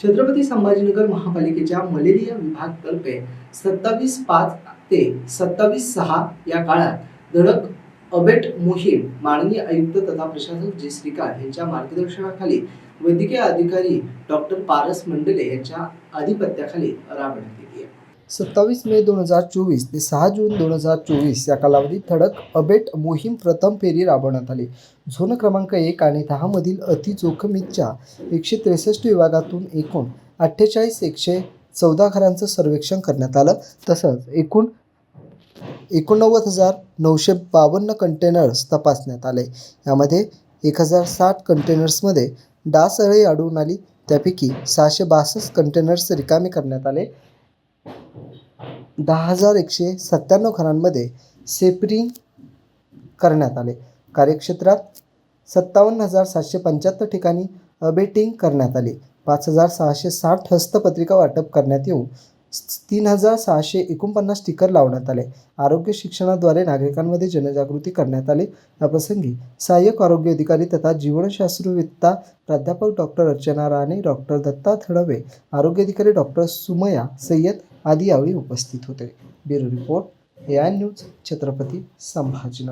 छत्रपती संभाजीनगर महापालिकेच्या मलेरिया विभागातर्फे सत्तावीस पाच ते सत्तावीस सहा या काळात धडक अबेट मोहीम माननीय आयुक्त तथा प्रशासक जी श्रीकांत यांच्या मार्गदर्शनाखाली वैद्यकीय अधिकारी डॉक्टर पारस मंडले यांच्या अधिपत्याखाली राबवण्यात सत्तावीस मे दोन हजार चोवीस ते सहा जून दोन हजार चोवीस या कालावधीत ठळक अबेट मोहीम प्रथम फेरी राबवण्यात आली. झोन क्रमांक एक आणि दहामधील अतिजोखमीच्या एकशे त्रेसष्ट विभागातून एकूण अठ्ठेचाळीस एकशे चौदा घरांचं सर्वेक्षण करण्यात आलं. तसंच एकूण एकोणनव्वद हजार नऊशे बावन्न कंटेनर्स तपासण्यात आले. यामध्ये एक हजार साठ कंटेनर्समध्ये डासअळी आढळून आली. त्यापैकी सहाशे बासष्ट कंटेनर्स रिकामे करण्यात आले. दहा हजार एकशे सत्त्याण्णव घरांमध्ये सेपरिंग करण्यात आले. कार्यक्षेत्रात सत्तावन्न हजार सातशे पंच्याहत्तर ठिकाणी अबेटिंग करण्यात आली. पाच हजार सहाशे साठ हस्तपत्रिका वाटप करण्यात येऊन तीन हजार सहाशे एकोणपन्नास स्टिकर लावण्यात आले. आरोग्य शिक्षणाद्वारे नागरिकांमध्ये जनजागृती करण्यात आली. याप्रसंगी सहाय्यक आरोग्य अधिकारी तथा जीवनशास्त्रवेत्ता प्राध्यापक डॉक्टर अर्चना राणे डॉक्टर दत्ता थडवे आरोग्य अधिकारी डॉक्टर सुमया सय्यद आदी यावेळी उपस्थित होते. Bureau report A I news Chhatrapati Sambhajinagar.